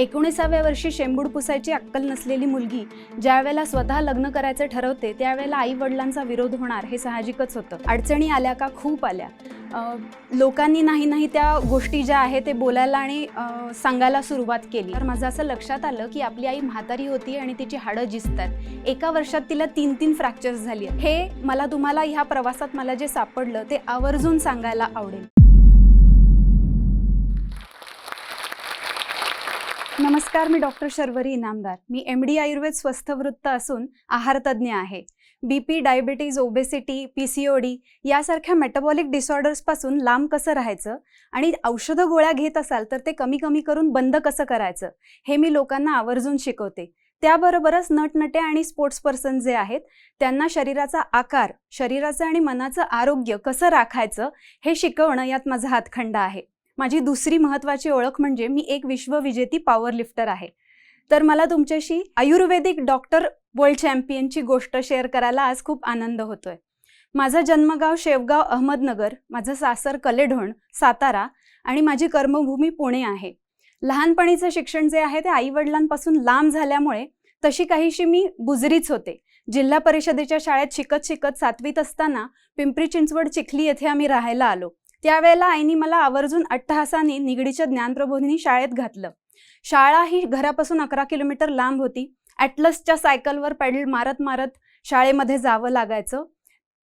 एकोणीसाव्या वर्षी शेंबूड पुसायची अक्कल नसलेली मुलगी ज्यावेळेला स्वतः लग्न करायचं ठरवते त्यावेळेला आई वडिलांचा विरोध होणार हे साहजिकच होतं. अडचणी आल्या का? खूप आल्या. लोकांनी नाही नाही त्या गोष्टी ज्या आहे ते बोलायला आणि सांगायला सुरुवात केली. तर माझं असं लक्षात आलं की आपली आई म्हातारी होती आणि तिची हाडं जिसतात एका वर्षात तिला तीन तीन फ्रॅक्चर्स झाली आहेत. हे मला तुम्हाला ह्या प्रवासात मला जे सापडलं ते आवर्जून सांगायला आवडेल. नमस्कार मी डॉक्टर शर्वरी इनामदार. मी एम डी आयुर्वेद स्वस्थ वृत्त असून आहारतज्ञ आहे. B P diabetes obesity P C O D यासारख्या मेटाबॉलिक डिसऑर्डर्सपासून लांब कसं राहायचं आणि औषधं गोळ्या घेत असाल तर ते कमी कमी करून बंद कसं करायचं हे मी लोकांना आवर्जून शिकवते. त्याबरोबरच नटनटे आणि स्पोर्ट्स पर्सन जे आहेत त्यांना शरीराचा आकार शरीराचं आणि मनाचं आरोग्य कसं राखायचं हे शिकवणं यात माझा हातखंड आहे. माझी दुसरी महत्त्वाची ओळख म्हणजे मी एक विश्वविजेती पॉवर लिफ्टर आहे. तर मला तुमच्याशी आयुर्वेदिक डॉक्टर वर्ल्ड चॅम्पियनची गोष्ट शेअर करायला आज खूप आनंद होतोय. माझं जन्मगाव शेवगाव अहमदनगर माझं सासर कलेढोण सातारा आणि माझी कर्मभूमी पुणे आहे. लहानपणीचं शिक्षण जे आहे ते आईवडिलांपासून लांब झाल्यामुळे तशी काहीशी मी बुजरीच होते. जिल्हा परिषदेच्या शाळेत शिकत शिकत सातवीत असताना पिंपरी चिंचवड चिखली येथे आम्ही राहायला आलो. त्यावेळेला आईनी मला आवर्जून अट्टहासाने निगडीच्या ज्ञानप्रबोधिनी शाळेत घातलं. शाळा ही घरापासून अकरा किलोमीटर लांब होती. ॲटलसच्या सायकलवर पॅडल मारत मारत शाळेमध्ये जावं लागायचं.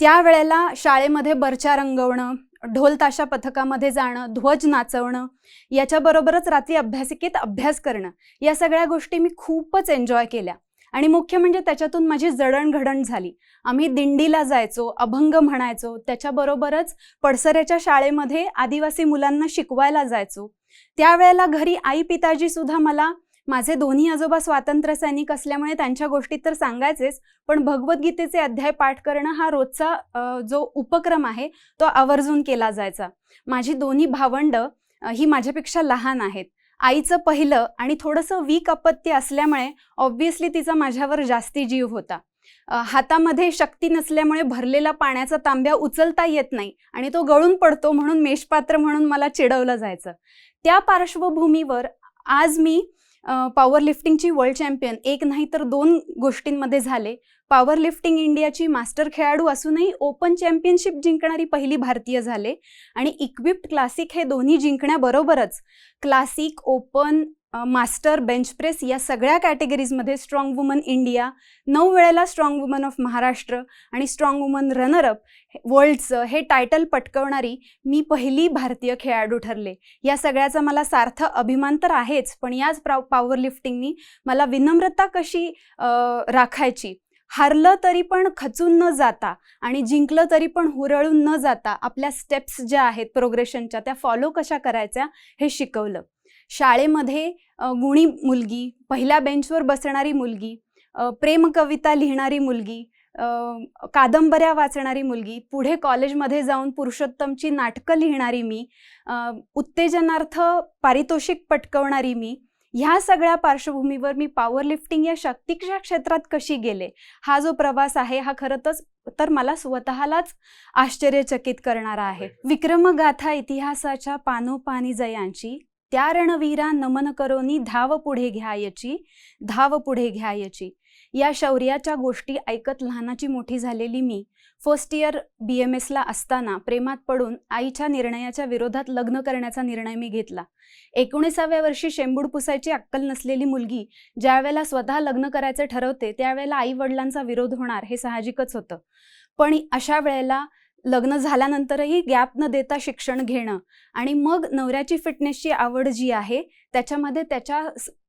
त्यावेळेला शाळेमध्ये बर्चा रंगवणं ढोल ताशा पथकामध्ये जाणं ध्वज नाचवणं याच्याबरोबरच रात्री अभ्यासिकेत अभ्यास करणं या सगळ्या गोष्टी मी खूपच एन्जॉय केल्या. आणि मुख्य म्हणजे त्याच्यातून माझी जडणघडण झाली. आम्ही दिंडीला जायचो अभंग म्हणायचो त्याच्याबरोबरच पडसऱ्याच्या शाळेमध्ये आदिवासी मुलांना शिकवायला जायचो. त्यावेळेला घरी आई पिताजी सुद्धा मला माझे दोन्ही आजोबा स्वातंत्र्य सैनिक असल्यामुळे त्यांच्या गोष्टीत तर सांगायचेच पण भगवद्गीतेचे अध्याय पाठ करणं हा रोजचा जो उपक्रम आहे तो आवर्जून केला जायचा. माझी दोन्ही भावंड ही माझ्यापेक्षा लहान आहेत. आईचं पहिलं आणि थोडंसं वीक अपत्य असल्यामुळे ऑब्व्हियसली तिचा माझ्यावर जास्ती जीव होता. हातामध्ये शक्ती नसल्यामुळे भरलेला पाण्याचा तांब्या उचलता येत नाही आणि तो गळून पडतो म्हणून मेषपात्र म्हणून मला चिडवलं जायचं. त्या पार्श्वभूमीवर आज मी पॉवर लिफ्टिंगची वर्ल्ड चॅम्पियन एक नाही तर दोन गोष्टींमध्ये झाले. पॉवर लिफ्टिंग इंडियाची मास्टर खेळाडू असूनही ओपन चॅम्पियनशिप जिंकणारी पहिली भारतीय झाले आणि इक्विप्ड क्लासिक हे दोन्ही जिंकण्याबरोबरच classic open master bench press या सगळ्या कॅटेगरीजमध्ये स्ट्रॉंग वुमन इंडिया नऊ वेळेला स्ट्रॉंग वुमन ऑफ महाराष्ट्र आणि स्ट्रॉंग वुमन रनरअप वर्ल्डचं हे टायटल पटकवणारी मी पहिली भारतीय खेळाडू ठरले. या सगळ्याचा मला सार्थ अभिमान तर आहेच पण याच प्रा पॉवर लिफ्टिंगनी मला विनम्रता कशी राखायची? हारलं तरी पण खचून न जाता आणि जिंकलं तरी पण हुरळून न जाता आपल्या स्टेप्स ज्या आहेत प्रोग्रेशनच्या त्या फॉलो कशा करायच्या हे शिकवलं. शाळेमध्ये गुणी मुलगी पहिल्या बेंचवर बसणारी मुलगी प्रेम कविता लिहिणारी मुलगी कादंबऱ्या वाचणारी मुलगी पुढे कॉलेजमध्ये जाऊन पुरुषोत्तमची नाटकं लिहिणारी मी उत्तेजनार्थ पारितोषिक पटकवणारी मी ह्या सगळ्या पार्श्वभूमीवर मी पॉवर लिफ्टिंग या शक्तीच्या क्षेत्रात कशी गेले? हा जो प्रवास आहे हा खरं तर तर मला स्वतःलाच आश्चर्यचकित करणारा आहे. विक्रमगाथा इतिहासाच्या पानोपानी जयांची त्या रणवीरा नमन करोनी धाव पुढे घ्यायची धाव पुढे घ्यायची. या शौर्याच्या गोष्टी ऐकत लहानाची मोठी झालेली मी फर्स्ट इयर बी एम एसला असताना प्रेमात पडून आईच्या निर्णयाच्या विरोधात लग्न करण्याचा निर्णय मी घेतला. एकोणीसाव्या वर्षी शेंबूड पुसायची अक्कल नसलेली मुलगी ज्यावेळेला स्वतः लग्न करायचं ठरवते त्यावेळेला आई वडिलांचा विरोध होणार हे साहजिकच होतं. पण अशा वेळेला लग्न झाल्यानंतरही गॅप न देता शिक्षण घेणं. आणि मग नवऱ्याची फिटनेसची आवड जी आहे त्याच्यामध्ये त्याच्या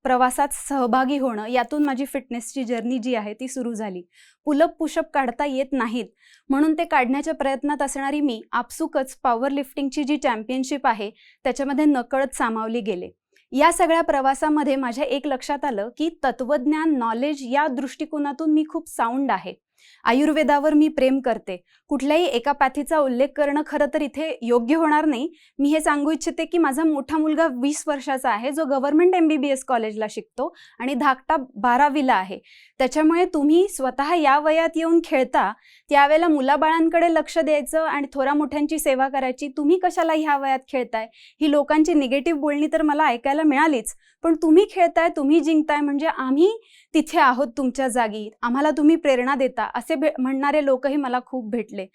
प्रवासात सहभागी होणं यातून माझी फिटनेसची जर्नी जी आहे ती सुरू झाली. पुलअप पुशअप काढता येत नाहीत. म्हणून ते काढण्याच्या प्रयत्नात असणारी मी आपसुकच पॉवर लिफ्टिंगची जी चॅम्पियनशिप आहे त्याच्यामध्ये नकळत सामावली गेले. या सगळ्या प्रवासामध्ये माझ्या एक लक्षात आलं की तत्वज्ञान नॉलेज या दृष्टिकोनातून मी खूप साऊंड आहे. आयुर्वेदावर मी प्रेम करते. कुठल्याही एका पॅथीचा उल्लेख करणं खरं तर इथे योग्य होणार नाही. मी हे सांगू इच्छिते की माझा मोठा मुलगा वीस वर्षाचा आहे. जो government M B B S कॉलेजला शिकतो आणि धाकटा बारावीला आहे. त्याच्यामुळे तुम्ही स्वतः या वयात येऊन खेळता त्यावेळेला मुलाबाळांकडे लक्ष द्यायचं आणि थोरा मोठ्यांची सेवा करायची. तुम्ही कशाला ह्या वयात खेळताय? ही लोकांची निगेटिव्ह बोलणी तर मला ऐकायला मिळालीच. पण तुम्ही खेळताय तुम्ही जिंकताय. म्हणजे आम्ही तिथे आहोत तुमच्या जागी. आम्हाला तुम्ही प्रेरणा देता असे भे म्हणणारे लोकही मला खूप भेटले.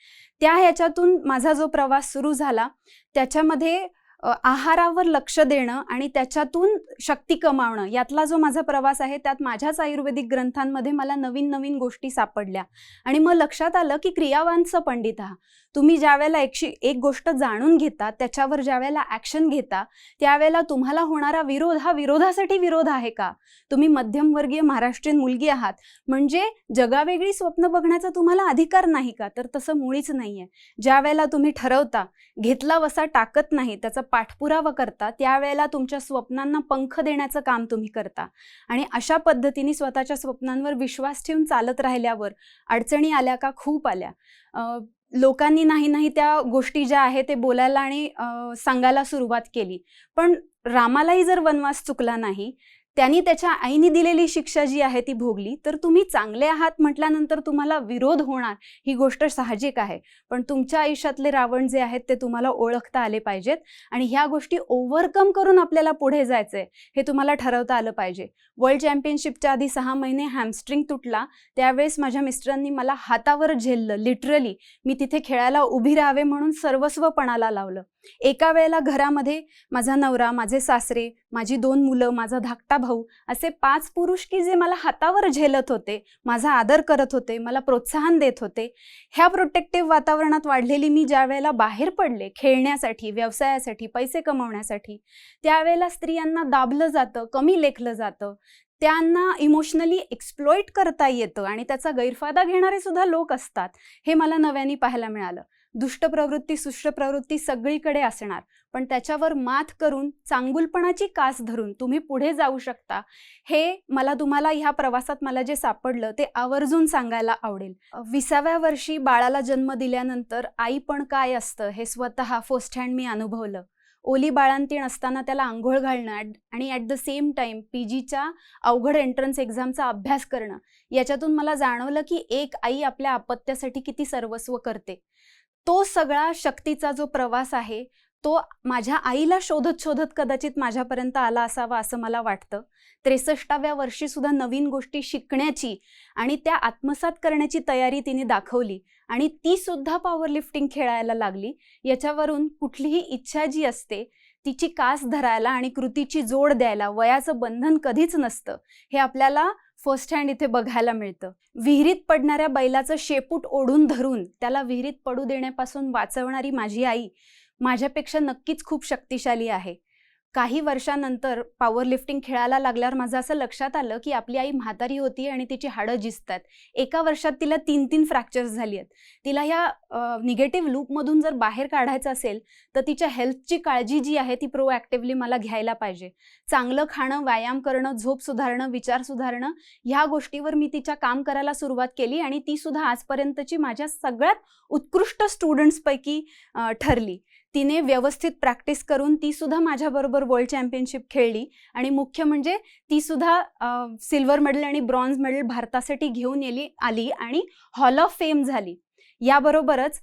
त्या ह्याच्यातून माझा जो प्रवास सुरू झाला त्याच्यामध्ये आहारावर लक्ष देणं आणि त्याच्यातून शक्ती कमावणं यातला जो माझा प्रवास आहे त्यात माझ्याच आयुर्वेदिक ग्रंथांमध्ये मला नवीन नवीन गोष्टी सापडल्या. आणि मग लक्षात आलं की क्रियावांचं पंडित हा. तुम्ही ज्या वेळेला एकशी एक गोष्ट जाणून घेता त्याच्यावर ज्या वेळेला ॲक्शन घेता त्यावेळेला तुम्हाला होणारा विरोध हा विरोधासाठी विरोध आहे का? तुम्ही मध्यमवर्गीय महाराष्ट्रीयन मुलगी आहात. म्हणजे जगावेगळी स्वप्न बघण्याचा तुम्हाला अधिकार नाही का? तर तसं मुळीच नाही आहे ज्या वेळेला तुम्ही ठरवता घेतला वसा टाकत नाही त्याचा पाठपुरावा करता त्यावेळेला तुमच्या स्वप्नांना पंख देण्याचं काम तुम्ही करता. आणि अशा पद्धतीने स्वतःच्या स्वप्नांवर विश्वास ठेवून चालत राहिल्यावर अडचणी आल्या का? खूप आल्या. लोकांनी नाही नाही त्या गोष्टी ज्या आहे ते बोलायला आणि सांगायला सुरुवात केली. पण रामालाही जर वनवास चुकला नाही त्यांनी त्याच्या आईने दिलेली शिक्षा जी आहे ती भोगली. तर तुम्ही चांगले आहात म्हटल्यानंतर तुम्हाला विरोध होणार ही गोष्ट साहजिक आहे. पण तुमच्या आयुष्यातले रावण जे आहेत ते तुम्हाला ओळखता आले पाहिजेत आणि ह्या गोष्टी ओव्हरकम करून आपल्याला पुढे जायचंय हे तुम्हाला ठरवता आलं पाहिजे. वर्ल्ड चॅम्पियनशिपच्या आधी सहा महिने हॅमस्ट्रिंग तुटला त्यावेळेस माझ्या मिस्टरांनी मला हातावर झेललं लिटरली मी तिथे खेळायला उभी राहावे म्हणून सर्वस्वपणाला लावलं. एका वेळेला घरामध्ये माझा नवरा माझे सासरे माझी दोन मुलं माझा धाकटा भाऊ असे पाच पुरुष की जे मला हातावर झेलत होते माझा आदर करत होते मला प्रोत्साहन देत होते. ह्या प्रोटेक्टिव्ह वातावरणात वाढलेली मी ज्या वेळेला बाहेर पडले खेळण्यासाठी व्यवसायासाठी पैसे कमवण्यासाठी त्यावेळेला स्त्रियांना दाबलं जातं कमी लेखलं जातं. त्यांना इमोशनली एक्सप्लॉईट करता येतं आणि त्याचा गैरफायदा घेणारे सुद्धा लोक असतात. हे मला नव्याने पाहायला मिळालं. दुष्ट प्रवृत्ती सुष्ट प्रवृत्ती सगळीकडे असणार. पण त्याच्यावर मात करून चांगुलपणाची कास धरून तुम्ही पुढे जाऊ शकता. हे मला तुम्हाला ह्या प्रवासात मला जे सापडलं ते आवर्जून सांगायला आवडेल. विसाव्या वर्षी बाळाला जन्म दिल्यानंतर आई पण काय असतं हे स्वतः फर्स्ट हँड मी अनुभवलं. ओली बाळांतीण असताना त्याला आंघोळ घालणं आणि at the same time P जीच्या अवघड एंट्रन्स एक्झामचा अभ्यास करणं. याच्यातून मला जाणवलं की एक आई आपल्या अपत्यासाठी किती सर्वस्व करते. तो सगळा शक्तीचा जो प्रवास आहे तो माझ्या आईला शोधत शोधत कदाचित माझ्यापर्यंत आला असावा असं मला वाटतं. त्रेसष्टाव्या वर्षी सुद्धा नवीन गोष्टी शिकण्याची आणि त्या आत्मसात करण्याची तयारी तिने दाखवली आणि ती सुद्धा पॉवर लिफ्टिंग खेळायला लागली. याच्यावरून कुठलीही इच्छा जी असते तिची कास धरायला आणि कृतीची जोड द्यायला वयाचं बंधन कधीच नसतं. हे आपल्याला फर्स्ट हँड इथे बघायला मिळतं. विहिरीत पडणाऱ्या बैलाचं शेपूट ओढून धरून त्याला विहिरीत पडू देण्यापासून वाचवणारी माझी आई माझ्यापेक्षा नक्कीच खूप शक्तिशाली आहे. काही वर्षानंतर पॉवर लिफ्टिंग खेळायला लागल्यावर माझं असं लक्षात आलं की आपली आई म्हातारी होती आणि तिची हाडं जिजतात एका वर्षात तिला तीन तीन फ्रॅक्चर्स झाली आहेत. तिला ह्या निगेटिव्ह लूपमधून जर बाहेर काढायचं असेल तर तिच्या हेल्थची काळजी जी आहे ती प्रोॲक्टिव्हली मला घ्यायला पाहिजे. चांगलं खाणं व्यायाम करणं झोप सुधारणं विचार सुधारणं ह्या गोष्टीवर मी तिच्या काम करायला सुरुवात केली आणि ती सुद्धा आजपर्यंतची माझ्या सगळ्यात उत्कृष्ट स्टुडंट्सपैकी ठरली. तिने व्यवस्थित प्रॅक्टिस करून ती सुद्धा माझ्याबरोबर वर्ल्ड चॅम्पियनशिप खेळली. आणि मुख्य म्हणजे ती सुद्धा सिल्वर मेडल आणि ब्रॉन्झ मेडल भारतासाठी घेऊन येली आली आणि हॉल ऑफ फेम झाली. याबरोबरच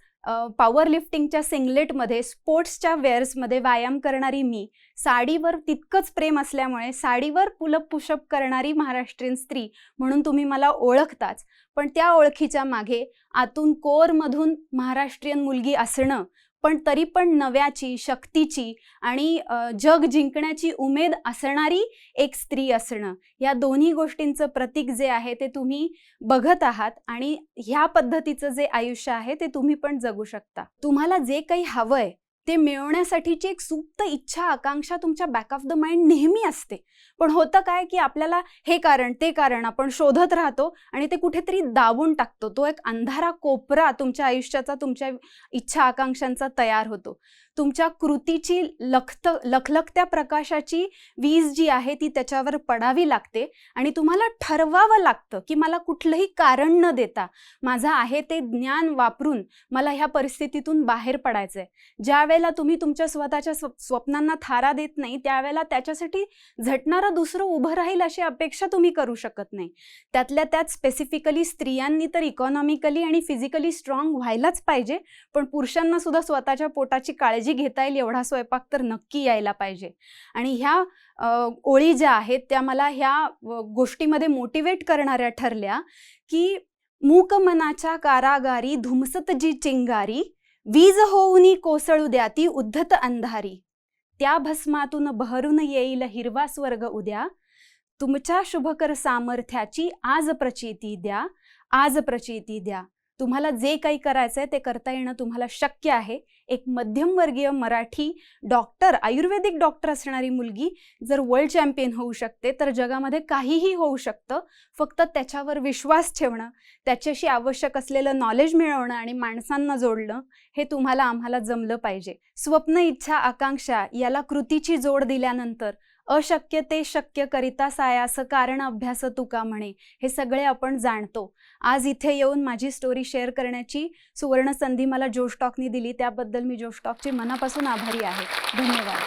पॉवर लिफ्टिंगच्या सिंगलेटमध्ये स्पोर्ट्सच्या वेअर्समध्ये व्यायाम करणारी मी साडीवर तितकंच प्रेम असल्यामुळे साडीवर पुलप पुशअप करणारी महाराष्ट्रीयन स्त्री म्हणून तुम्ही मला ओळखताच. पण त्या ओळखीच्या मागे आतून कोरमधून महाराष्ट्रीयन मुलगी असणं पण तरी पण नव्याची शक्तीची आणि जग जिंकण्याची उमेद असणारी एक स्त्री असणं. या दोन्ही गोष्टींचं प्रतीक जे आहे ते तुम्ही बघत आहात आणि ह्या पद्धतीचं जे आयुष्य आहे ते तुम्ही पण जगू शकता. तुम्हाला जे काही हवंय ते मिळवण्यासाठीची एक सुप्त इच्छा आकांक्षा तुमच्या बॅक ऑफ द माइंड नेहमी असते. पण होतं काय की आपल्याला हे कारण ते कारण आपण शोधत राहतो आणि ते कुठेतरी दाबून टाकतो. तो एक अंधारा कोपरा तुमच्या आयुष्याचा तुमच्या इच्छा आकांक्षांचा तयार होतो. तुमच्या कृतीची लखत लखलखत्या प्रकाशाची वीज जी आहे ती त्याच्यावर पडावी लागते आणि तुम्हाला ठरवावं लागतं की मला कुठलंही कारण न देता माझं आहे ते ज्ञान वापरून मला ह्या परिस्थितीतून बाहेर पडायचं आहे ज्या वेळेला तुम्ही तुमच्या स्वतःच्या स्व स्वप्नांना थारा देत नाही त्यावेळेला त्याच्यासाठी झटणारं दुसरं उभं राहील अशी अपेक्षा तुम्ही करू शकत नाही. त्यातल्या त्यात स्पेसिफिकली स्त्रियांनी तर इकॉनॉमिकली आणि फिजिकली स्ट्रॉंग व्हायलाच पाहिजे पण पुरुषांना सुद्धा स्वतःच्या पोटाची काळजी घेता येईल एवढा स्वयंपाक तर नक्की यायला पाहिजे. आणि ह्या ओळी ज्या आहेत त्या मला ह्या गोष्टीमध्ये मोटिवेट करणाऱ्या ठरल्या की मूक मनाच्या कारागारी धुमसत जी चिंगारी वीज होऊनी कोसळू द्या ती उद्धत अंधारी. त्या भस्मातून बहरून येईल हिरवा स्वर्ग उद्या. तुमच्या शुभकर सामर्थ्याची आज प्रचिती द्या आज प्रचिती द्या. तुम्हाला जे काही करायचं आहे ते करता येणं तुम्हाला शक्य आहे. एक मध्यमवर्गीय मराठी डॉक्टर आयुर्वेदिक डॉक्टर असणारी मुलगी जर वर्ल्ड चॅम्पियन होऊ शकते तर जगामध्ये काहीही होऊ शकतं. फक्त त्याच्यावर विश्वास ठेवणं त्याच्याशी आवश्यक असलेलं नॉलेज मिळवणं आणि माणसांना जोडणं हे तुम्हाला आम्हाला जमलं पाहिजे. स्वप्न इच्छा आकांक्षा याला कृतीची जोड दिल्यानंतर अशक्य ते शक्य करिता सायास कारण अभ्यास तुका म्हणे? हे सगळे आपण जाणतो. आज इथे येऊन माझी स्टोरी शेअर करण्याची सुवर्ण संधी मला जोशटॉकनी दिली. त्याबद्दल मी जोशटॉकचे मनापासून आभारी आहे. धन्यवाद.